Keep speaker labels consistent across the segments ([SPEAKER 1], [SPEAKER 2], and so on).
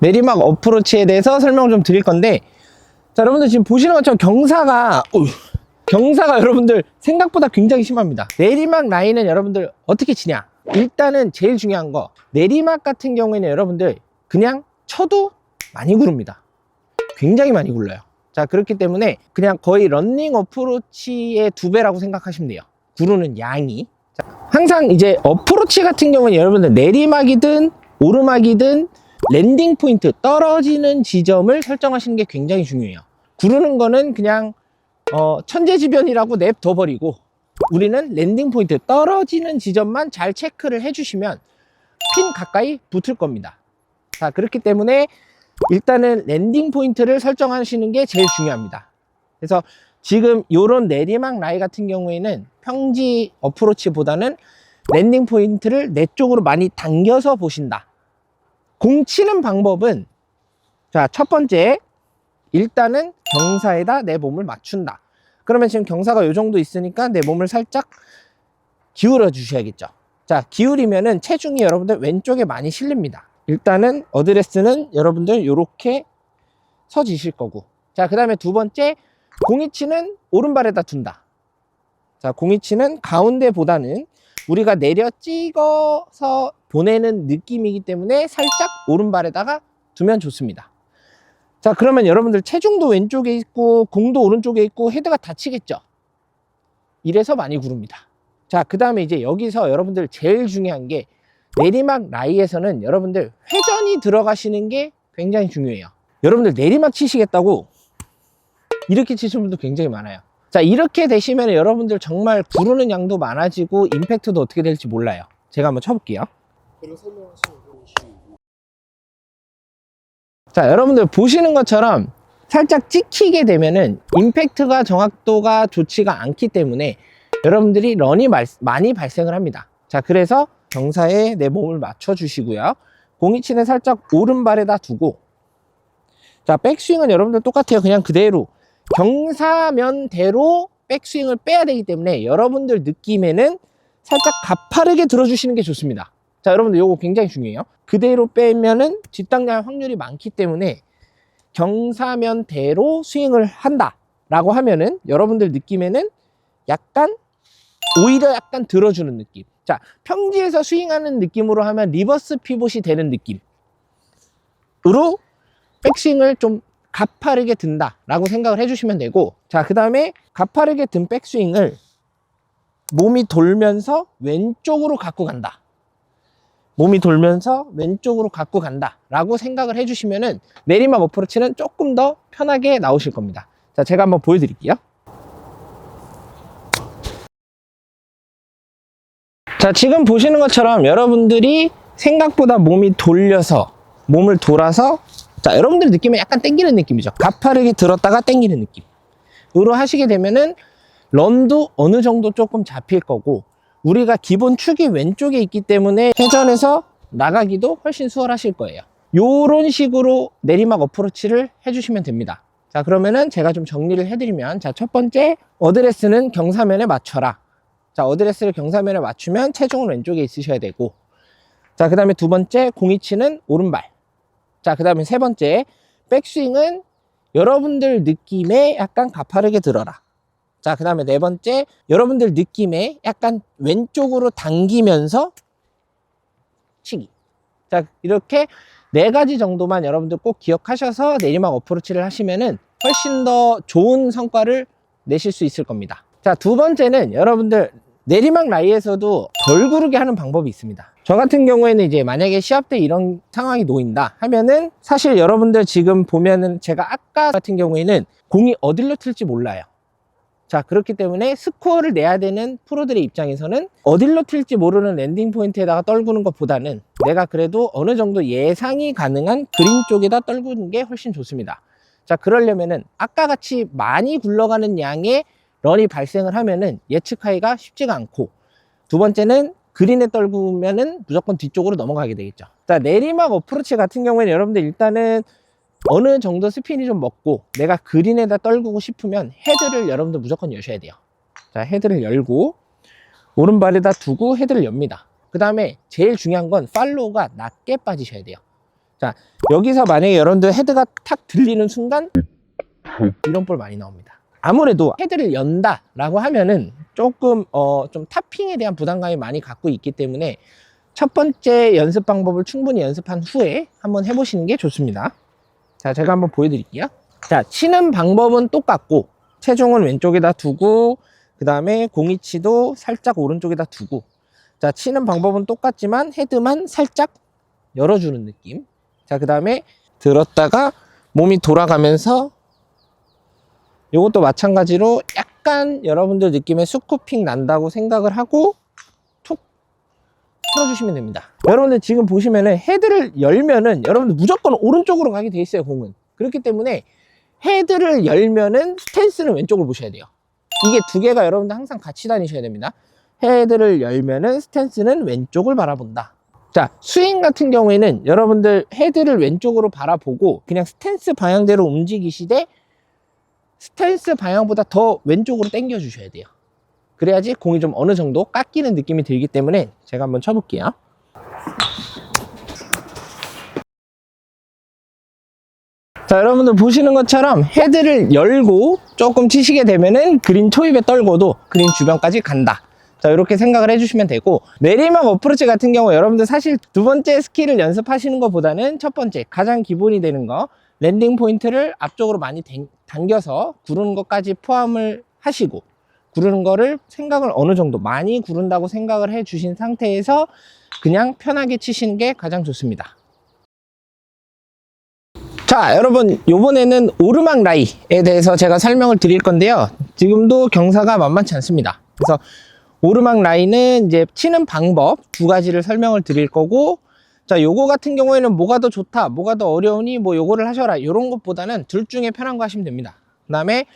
[SPEAKER 1] 내리막 어프로치에 대해서 설명을 좀 드릴 건데 자 여러분들 지금 보시는 것처럼 경사가 어휴, 경사가 여러분들 생각보다 굉장히 심합니다. 내리막 라인은 여러분들 어떻게 치냐? 일단은 제일 중요한 거 내리막 같은 경우에는 여러분들 그냥 쳐도 많이 구릅니다. 굉장히 많이 굴러요. 자 그렇기 때문에 그냥 거의 런닝 어프로치의 두 배라고 생각하시면 돼요. 구르는 양이. 자, 항상 이제 어프로치 같은 경우는 여러분들 내리막이든 오르막이든 랜딩 포인트 떨어지는 지점을 설정하시는 게 굉장히 중요해요. 구르는 거는 그냥 어, 천재지변이라고 냅둬 버리고 우리는 랜딩 포인트 떨어지는 지점만 잘 체크를 해주시면 핀 가까이 붙을 겁니다. 자 그렇기 때문에 일단은 랜딩 포인트를 설정하시는 게 제일 중요합니다. 그래서 지금 요런 내리막 라이 같은 경우에는 평지 어프로치보다는 랜딩 포인트를 내 쪽으로 많이 당겨서 보신다 공 치는 방법은 자 첫 번째 일단은 경사에다 내 몸을 맞춘다. 그러면 지금 경사가 요 정도 있으니까 내 몸을 살짝 기울여 주셔야겠죠. 자 기울이면은 체중이 여러분들 왼쪽에 많이 실립니다. 일단은 어드레스는 여러분들 요렇게 서지실 거고. 자 그 다음에 두 번째 공이치는 오른발에다 둔다. 자 공이치는 가운데보다는 우리가 내려 찍어서 보내는 느낌이기 때문에 살짝 오른발에다가 두면 좋습니다. 자 그러면 여러분들 체중도 왼쪽에 있고 공도 오른쪽에 있고 헤드가 다치겠죠? 이래서 많이 구릅니다. 자 그 다음에 이제 여기서 여러분들 제일 중요한 게 내리막 라이에서는 여러분들 회전이 들어가시는 게 굉장히 중요해요. 여러분들 내리막 치시겠다고 이렇게 치시는 분도 굉장히 많아요. 자 이렇게 되시면 여러분들 정말 구르는 양도 많아지고 임팩트도 어떻게 될지 몰라요. 제가 한번 쳐볼게요 자 여러분들 보시는 것처럼 살짝 찍히게 되면은 임팩트가 정확도가 좋지가 않기 때문에 여러분들이 런이 말- 많이 발생을 합니다. 자 그래서 경사에 내 몸을 맞춰 주시고요. 공이 치는 살짝 오른발에다 두고. 자 백스윙은 여러분들 똑같아요. 그냥 그대로. 경사면대로 백스윙을 빼야 되기 때문에 여러분들 느낌에는 살짝 가파르게 들어주시는 게 좋습니다 자 여러분들 요거 굉장히 중요해요. 그대로 빼면은 뒷땅날 확률이 많기 때문에 경사면대로 스윙을 한다 라고 하면은 여러분들 느낌에는 약간 오히려 약간 들어주는 느낌. 자 평지에서 스윙하는 느낌으로 하면 리버스 피봇이 되는 느낌으로 백스윙을 좀 가파르게 든다 라고 생각을 해주시면 되고 자그 다음에 가파르게 든 백스윙을 몸이 돌면서 왼쪽으로 갖고 간다 몸이 돌면서 왼쪽으로 갖고 간다 라고 생각을 해주시면은 내리막 어프로치는 조금 더 편하게 나오실 겁니다. 자 제가 한번 보여드릴게요. 자 지금 보시는 것처럼 여러분들이 생각보다 몸이 돌려서 몸을 돌아서 자 여러분들 느낌에 약간 땡기는 느낌이죠. 가파르게 들었다가 땡기는 느낌으로 하시게 되면은 런도 어느 정도 조금 잡힐 거고 우리가 기본 축이 왼쪽에 있기 때문에 회전해서 나가기도 훨씬 수월하실 거예요. 요런 식으로 내리막 어프로치를 해주시면 됩니다. 자 그러면은 제가 좀 정리를 해드리면 자 첫 번째 어드레스는 경사면에 맞춰라. 자 어드레스를 경사면에 맞추면 체중은 왼쪽에 있으셔야 되고. 자 그 다음에 두 번째 공이치는 오른발. 자 그 다음에 세 번째 백스윙은 여러분들 느낌에 약간 가파르게 들어라 자 그 다음에 네 번째 여러분들 느낌에 약간 왼쪽으로 당기면서 치기. 자 이렇게 네 가지 정도만 여러분들 꼭 기억하셔서 내리막 어프로치를 하시면은 훨씬 더 좋은 성과를 내실 수 있을 겁니다. 자 두 번째는 여러분들 내리막 라이에서도 덜 구르게 하는 방법이 있습니다. 저 같은 경우에는 이제 만약에 시합 때 이런 상황이 놓인다 하면은 사실 여러분들 지금 보면은 제가 아까 같은 경우에는 공이 어디로 튈지 몰라요 자 그렇기 때문에 스코어를 내야 되는 프로들의 입장에서는 어디로 튈지 모르는 랜딩 포인트에다가 떨구는 것보다는 내가 그래도 어느 정도 예상이 가능한 그린 쪽에다 떨구는 게 훨씬 좋습니다. 자 그러려면은 아까 같이 많이 굴러가는 양의 런이 발생을 하면은 예측하기가 쉽지가 않고 두 번째는 그린에 떨구면은 무조건 뒤쪽으로 넘어가게 되겠죠. 자 내리막 어프로치 같은 경우에는 여러분들 일단은 어느 정도 스핀이 좀 먹고 내가 그린에다 떨구고 싶으면 헤드를 여러분들 무조건 여셔야 돼요 자 헤드를 열고 오른발에다 두고 헤드를 엽니다 그 다음에 제일 중요한 건 팔로우가 낮게 빠지셔야 돼요 자 여기서 만약에 여러분들 헤드가 탁 들리는 순간 이런 볼 많이 나옵니다. 아무래도 헤드를 연다 라고 하면은 조금 어좀 타핑에 대한 부담감이 많이 갖고 있기 때문에 첫 번째 연습 방법을 충분히 연습한 후에 한번 해보시는 게 좋습니다. 자, 제가 한번 보여드릴게요. 자, 치는 방법은 똑같고 체중은 왼쪽에다 두고 그 다음에 공이치도 살짝 오른쪽에다 두고 자, 치는 방법은 똑같지만 헤드만 살짝 열어주는 느낌. 자, 그 다음에 들었다가 몸이 돌아가면서 이것도 마찬가지로 약간 여러분들 느낌에 스쿠핑 난다고 생각을 하고 툭 풀어주시면 됩니다. 여러분들 지금 보시면은 헤드를 열면은 여러분들 무조건 오른쪽으로 가게 돼 있어요, 공은. 그렇기 때문에 헤드를 열면은 스탠스는 왼쪽을 보셔야 돼요. 이게 두 개가 여러분들 항상 같이 다니셔야 됩니다. 헤드를 열면은 스탠스는 왼쪽을 바라본다. 자, 스윙 같은 경우에는 여러분들 헤드를 왼쪽으로 바라보고 그냥 스탠스 방향대로 움직이시되 스탠스 방향보다 더 왼쪽으로 당겨 주셔야 돼요. 그래야지 공이 좀 어느 정도 깎이는 느낌이 들기 때문에 제가 한번 쳐볼게요. 자, 여러분들 보시는 것처럼 헤드를 열고 조금 치시게 되면은 그린 초입에 떨고도 그린 주변까지 간다. 자, 이렇게 생각을 해주시면 되고, 내리막 어프로치 같은 경우 여러분들 사실 두 번째 스킬을 연습하시는 것보다는 첫 번째, 가장 기본이 되는 거, 랜딩 포인트를 앞쪽으로 많이 당- 당겨서 구르는 것까지 포함을 하시고, 구르는 거를 생각을 어느 정도 많이 구른다고 생각을 해 주신 상태에서 그냥 편하게 치시는 게 가장 좋습니다. 자, 여러분, 요번에는 오르막 라이에 대해서 제가 설명을 드릴 건데요. 지금도 경사가 만만치 않습니다. 그래서 오르막 라이는 이제 치는 방법 두 가지를 설명을 드릴 거고, 자, 요거 같은 경우에는 뭐가 더 좋다, 뭐가 더 어려우니 뭐 요거를 하셔라. 요런 것보다는 둘 중에 편한 거 하시면 됩니다. 그 다음에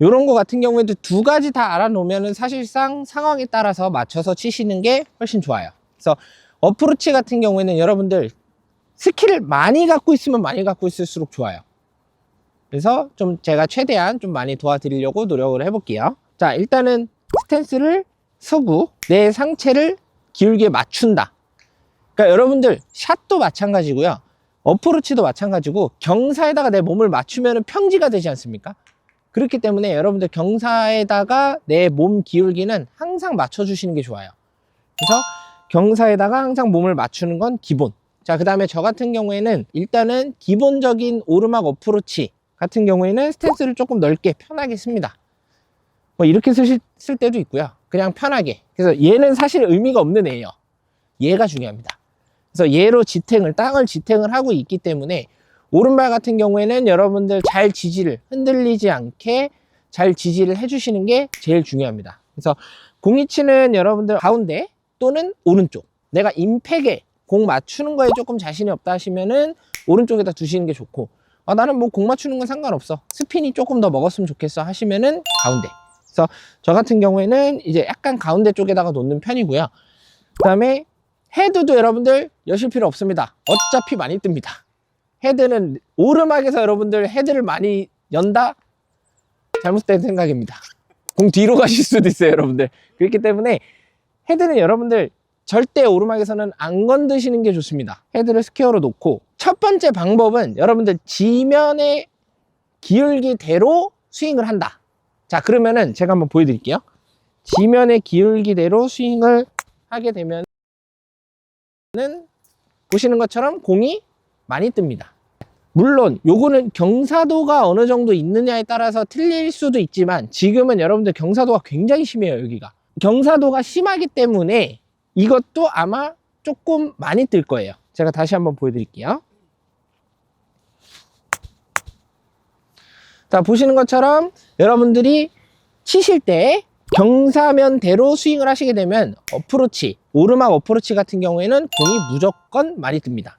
[SPEAKER 1] 요런 거 같은 경우에도 두 가지 다 알아놓으면은 사실상 상황에 따라서 맞춰서 치시는 게 훨씬 좋아요. 그래서 어프로치 같은 경우에는 여러분들 스킬을 많이 갖고 있으면 많이 갖고 있을수록 좋아요. 그래서 좀 제가 최대한 좀 많이 도와드리려고 노력을 해볼게요. 자, 일단은 스탠스를 서고 내 상체를 기울게 맞춘다. 그러니까 여러분들 샷도 마찬가지고요. 어프로치도 마찬가지고 경사에다가 내 몸을 맞추면 평지가 되지 않습니까? 그렇기 때문에 여러분들 경사에다가 내 몸 기울기는 항상 맞춰주시는 게 좋아요. 그래서 경사에다가 항상 몸을 맞추는 건 기본. 자, 그 다음에 저 같은 경우에는 일단은 기본적인 오르막 어프로치 같은 경우에는 스탠스를 조금 넓게 편하게 씁니다. 뭐 이렇게 쓰실 쓸 때도 있고요. 그냥 편하게. 그래서 얘는 사실 의미가 없는 애예요. 얘가 중요합니다. 그래서 얘로 지탱을, 땅을 지탱을 하고 있기 때문에 오른발 같은 경우에는 여러분들 잘 지지를 흔들리지 않게 잘 지지를 해주시는 게 제일 중요합니다. 그래서 공이치는 여러분들 가운데 또는 오른쪽. 내가 임팩에 공 맞추는 거에 조금 자신이 없다 하시면은 오른쪽에다 두시는 게 좋고 아, 나는 뭐 공 맞추는 건 상관없어. 스핀이 조금 더 먹었으면 좋겠어 하시면은 가운데. 그래서 저 같은 경우에는 이제 약간 가운데 쪽에다가 놓는 편이고요. 그 다음에 헤드도 여러분들 여실 필요 없습니다. 어차피 많이 뜹니다. 헤드는 오르막에서 여러분들 헤드를 많이 연다? 잘못된 생각입니다. 공 뒤로 가실 수도 있어요, 여러분들. 그렇기 때문에 헤드는 여러분들 절대 오르막에서는 안 건드시는 게 좋습니다. 헤드를 스퀘어로 놓고 첫 번째 방법은 여러분들 지면의 기울기대로 스윙을 한다. 자, 그러면은 제가 한번 보여드릴게요. 지면의 기울기대로 스윙을 하게 되면 은 보시는 것처럼 공이 많이 뜹니다. 물론 요거는 경사도가 어느 정도 있느냐에 따라서 틀릴 수도 있지만 지금은 여러분들 경사도가 굉장히 심해요 여기가 경사도가 심하기 때문에 이것도 아마 조금 많이 뜰 거예요. 제가 다시 한번 보여드릴게요. 자 보시는 것처럼 여러분들이 치실 때 경사면대로 스윙을 하시게 되면 어프로치 오르막 어프로치 같은 경우에는 공이 무조건 많이 뜹니다.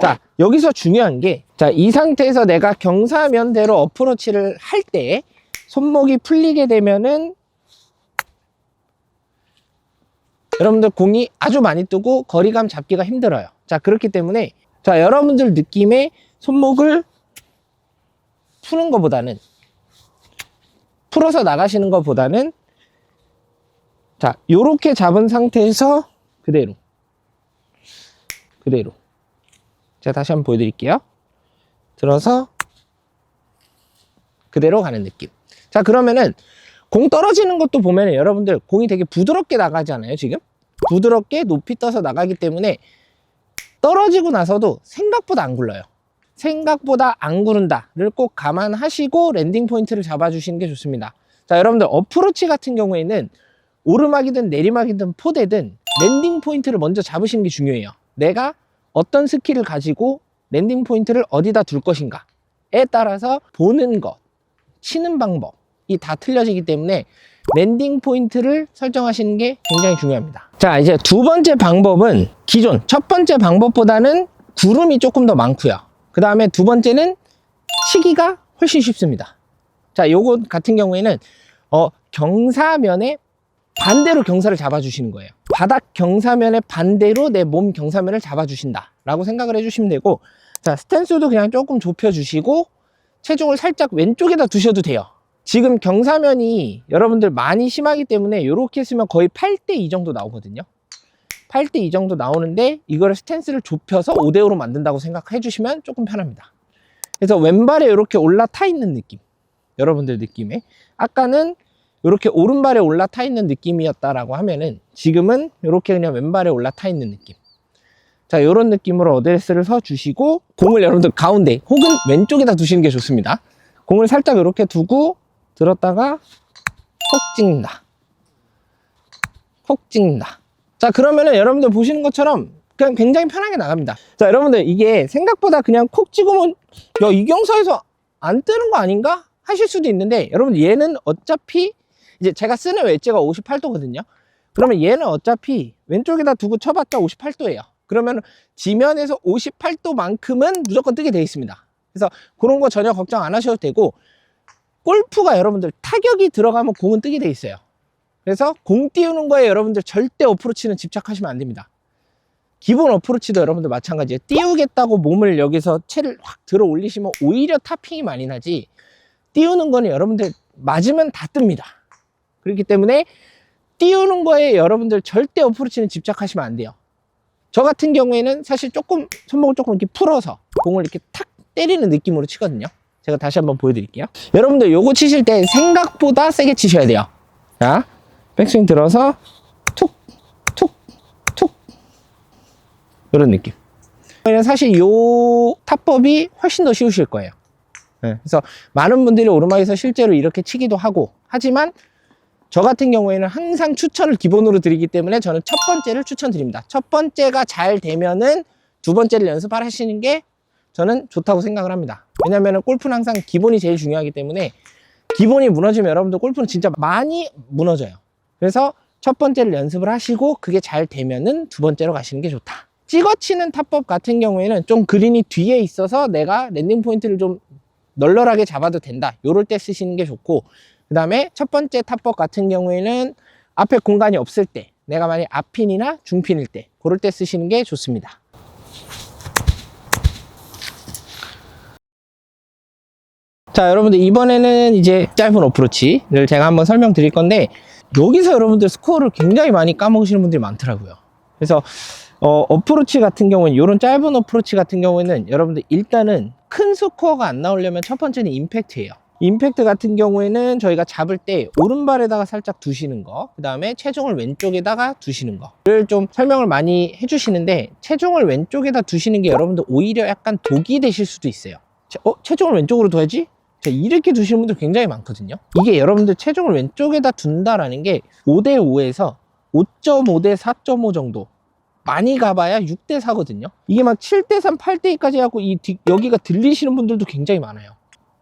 [SPEAKER 1] 자, 여기서 중요한 게, 자, 이 상태에서 내가 경사면대로 어프로치를 할 때, 손목이 풀리게 되면은, 여러분들 공이 아주 많이 뜨고 거리감 잡기가 힘들어요. 자, 그렇기 때문에, 자, 여러분들 느낌에 손목을 푸는 것보다는, 풀어서 나가시는 것보다는, 자, 요렇게 잡은 상태에서 그대로, 그대로. 제가 다시 한번 보여드릴게요. 들어서 그대로 가는 느낌. 자, 그러면은 공 떨어지는 것도 보면은 여러분들 공이 되게 부드럽게 나가잖아요, 지금? 부드럽게 높이 떠서 나가기 때문에 떨어지고 나서도 생각보다 안 굴러요. 생각보다 안 구른다를 꼭 감안하시고 랜딩 포인트를 잡아주시는 게 좋습니다. 자, 여러분들 어프로치 같은 경우에는 오르막이든 내리막이든 포대든 랜딩 포인트를 먼저 잡으시는 게 중요해요. 내가 어떤 스킬을 가지고 랜딩 포인트를 어디다 둘 것인가에 따라서 보는 것, 치는 방법이 다 틀려지기 때문에 랜딩 포인트를 설정하시는 게 굉장히 중요합니다. 자, 이제 두 번째 방법은 기존 첫 번째 방법보다는 구름이 조금 더 많고요. 그 다음에 두 번째는 치기가 훨씬 쉽습니다. 자, 요거 같은 경우에는 어, 경사면에 반대로 경사를 잡아주시는 거예요. 바닥 경사면에 반대로 내 몸 경사면을 잡아주신다. 라고 생각을 해주시면 되고, 자, 스탠스도 그냥 조금 좁혀주시고, 체중을 살짝 왼쪽에다 두셔도 돼요. 지금 경사면이 여러분들 많이 심하기 때문에 이렇게 쓰면 거의 8대 2 정도 나오거든요. 8대 2 정도 나오는데 이거를 스탠스를 좁혀서 5대 5로 만든다고 생각해 주시면 조금 편합니다. 그래서 왼발에 이렇게 올라타 있는 느낌. 여러분들 느낌에. 아까는 이렇게 오른발에 올라타 있는 느낌이었다라고 하면은 지금은 이렇게 그냥 왼발에 올라타 있는 느낌. 자, 이런 느낌으로 어드레스를 서 주시고 공을 여러분들 가운데 혹은 왼쪽에다 두시는 게 좋습니다. 공을 살짝 이렇게 두고 들었다가 콕 찍는다. 콕 찍는다. 자, 그러면은 여러분들 보시는 것처럼 그냥 굉장히 편하게 나갑니다. 자, 여러분들 이게 생각보다 그냥 콕 찍으면 야, 이 경사에서 안 뜨는 거 아닌가? 하실 수도 있는데 여러분 얘는 어차피 이제 제가 쓰는 웨지가 58도거든요. 그러면 얘는 어차피 왼쪽에다 두고 쳐봤자 58도예요. 그러면 지면에서 58도만큼은 무조건 뜨게 되어 있습니다. 그래서 그런 거 전혀 걱정 안 하셔도 되고 골프가 여러분들 타격이 들어가면 공은 뜨게 돼 있어요. 그래서 공 띄우는 거에 여러분들 절대 어프로치는 집착하시면 안 됩니다. 기본 어프로치도 여러분들 마찬가지예요. 띄우겠다고 몸을 여기서 채를 확 들어 올리시면 오히려 타핑이 많이 나지 띄우는 거는 여러분들 맞으면 다 뜹니다. 그렇기 때문에 띄우는 거에 여러분들 절대 어프로치는 집착하시면 안 돼요. 저 같은 경우에는 사실 조금 손목을 조금 이렇게 풀어서 공을 이렇게 탁 때리는 느낌으로 치거든요. 제가 다시 한번 보여드릴게요. 여러분들 요거 치실 때 생각보다 세게 치셔야 돼요. 자, 백스윙 들어서 툭, 툭, 툭 이런 느낌. 사실 요 타법이 훨씬 더 쉬우실 거예요. 네, 그래서 많은 분들이 오르막에서 실제로 이렇게 치기도 하고 하지만 저 같은 경우에는 항상 추천을 기본으로 드리기 때문에 저는 첫 번째를 추천드립니다. 첫 번째가 잘 되면은 두 번째를 연습하시는 게 저는 좋다고 생각을 합니다. 왜냐면은 골프는 항상 기본이 제일 중요하기 때문에 기본이 무너지면 여러분들 골프는 진짜 많이 무너져요. 그래서 첫 번째를 연습을 하시고 그게 잘 되면은 두 번째로 가시는 게 좋다. 찍어치는 탑법 같은 경우에는 좀 그린이 뒤에 있어서 내가 랜딩 포인트를 좀 널널하게 잡아도 된다. 요럴 때 쓰시는 게 좋고 그 다음에 첫 번째 탑법 같은 경우에는 앞에 공간이 없을 때 내가 만약 앞핀이나 중핀일 때 그럴 때 쓰시는 게 좋습니다. 자 여러분들 이번에는 이제 짧은 어프로치를 제가 한번 설명드릴 건데 여기서 여러분들 스코어를 굉장히 많이 까먹으시는 분들이 많더라고요 그래서 어, 어프로치 같은 경우는 이런 짧은 어프로치 같은 경우에는 여러분들 일단은 큰 스코어가 안 나오려면 첫 번째는 임팩트예요 임팩트 같은 경우에는 저희가 잡을 때 오른발에다가 살짝 두시는 거, 그 다음에 체중을 왼쪽에다가 두시는 거를 좀 설명을 많이 해주시는데 체중을 왼쪽에다 두시는 게 여러분들 오히려 약간 독이 되실 수도 있어요. 체- 어? 체중을 왼쪽으로 둬야지? 자, 이렇게 두시는 분들 굉장히 많거든요. 이게 여러분들 체중을 왼쪽에다 둔다라는 게 5대5에서 5.5 대 4.5 정도. 많이 가봐야 6대 4거든요. 이게 막 7대 3, 8대 2까지 하고 이 뒤- 여기가 들리시는 분들도 굉장히 많아요.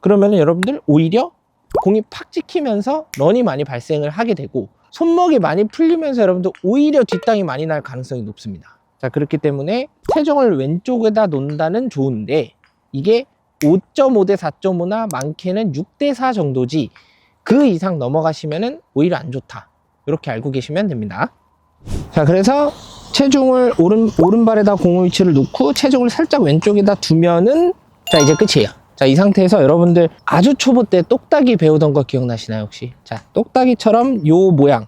[SPEAKER 1] 그러면은 여러분들 오히려 공이 팍 찍히면서 런이 많이 발생을 하게 되고 손목이 많이 풀리면서 여러분들 오히려 뒷땅이 많이 날 가능성이 높습니다. 자 그렇기 때문에 체중을 왼쪽에다 놓는다는 좋은데 이게 5.5 대 4.5나 많게는 6 대 4 정도지 그 이상 넘어가시면은 오히려 안 좋다. 이렇게 알고 계시면 됩니다. 자 그래서 체중을 오른 오른발에다 공 위치를 놓고 체중을 살짝 왼쪽에다 두면은 자 이제 끝이에요. 자, 이 상태에서 여러분들 아주 초보 때 똑딱이 배우던 거 기억나시나요, 혹시? 자, 똑딱이처럼 요 모양,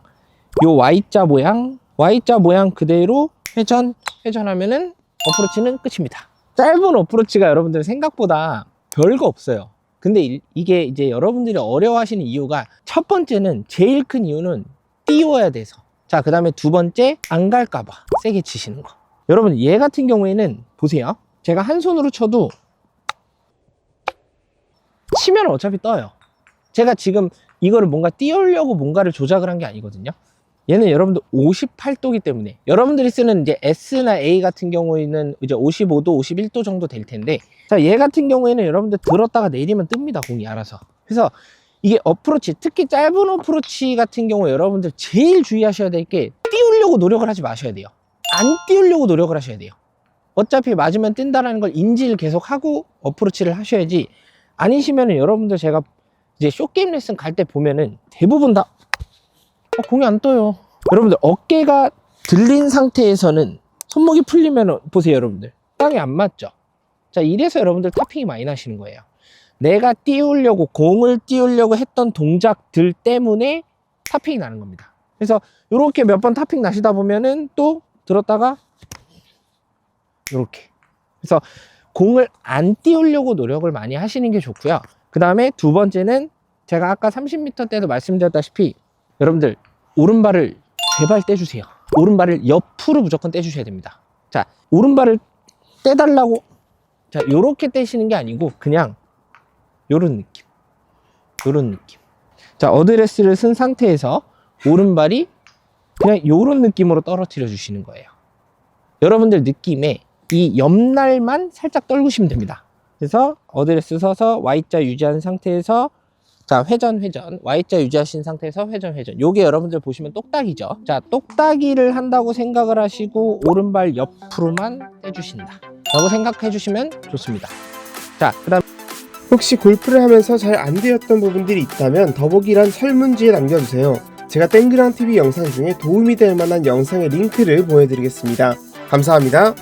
[SPEAKER 1] 요 Y자 모양, Y자 모양 그대로 회전, 회전하면은 어프로치는 끝입니다. 짧은 어프로치가 여러분들 생각보다 별거 없어요. 근데 이- 이게 이제 여러분들이 어려워하시는 이유가 첫 번째는 제일 큰 이유는 띄워야 돼서. 자, 그 다음에 두 번째 안 갈까봐 세게 치시는 거. 여러분 얘 같은 경우에는 보세요. 제가 한 손으로 쳐도 치면 어차피 떠요. 제가 지금 이거를 뭔가 띄우려고 뭔가를 조작을 한 게 아니거든요. 얘는 여러분들 58도기 때문에 여러분들이 쓰는 이제 S나 A 같은 경우에는 이제 55도, 51도 정도 될 텐데 자, 얘 같은 경우에는 여러분들 들었다가 내리면 뜹니다. 공이 알아서. 그래서 이게 어프로치, 특히 짧은 어프로치 같은 경우 여러분들 제일 주의하셔야 될 게 띄우려고 노력을 하지 마셔야 돼요. 안 띄우려고 노력을 하셔야 돼요. 어차피 맞으면 뜬다라는 걸 인지를 계속 하고 어프로치를 하셔야지 아니시면은 여러분들 제가 이제 쇼게임 레슨 갈 때 보면은 대부분 다 어, 공이 안 떠요. 여러분들 어깨가 들린 상태에서는 손목이 풀리면 보세요 여러분들 땅이 안 맞죠. 자 이래서 여러분들 타핑이 많이 나시는 거예요. 내가 띄우려고 공을 띄우려고 했던 동작들 때문에 타핑이 나는 겁니다. 그래서 이렇게 몇번 타핑 나시다 보면은 또 들었다가 이렇게 그래서 공을 안 띄우려고 노력을 많이 하시는 게 좋고요. 그 다음에 두 번째는 제가 아까 30m 때도 말씀드렸다시피 여러분들 오른발을 제발 떼주세요. 오른발을 옆으로 무조건 떼주셔야 됩니다. 자, 오른발을 떼달라고 자, 요렇게 떼시는 게 아니고 그냥 요런 느낌. 요런 느낌. 자, 어드레스를 쓴 상태에서 오른발이 그냥 요런 느낌으로 떨어뜨려 주시는 거예요. 여러분들 느낌에 이 옆날만 살짝 떨구시면 됩니다. 그래서 어드레스 서서 Y자 유지한 상태에서 자 회전 회전 Y자 유지하신 상태에서 회전 회전 요게 여러분들 보시면 똑딱이죠 자 똑딱이를 한다고 생각을 하시고 오른발 옆으로만 떼주신다 라고 생각해 주시면 좋습니다 자그 다음
[SPEAKER 2] 혹시 골프를 하면서 잘 안 되었던 부분들이 있다면 더보기란 설문지에 남겨주세요. 제가 땡그랑 TV 영상 중에 도움이 될 만한 영상의 링크를 보내드리겠습니다. 감사합니다.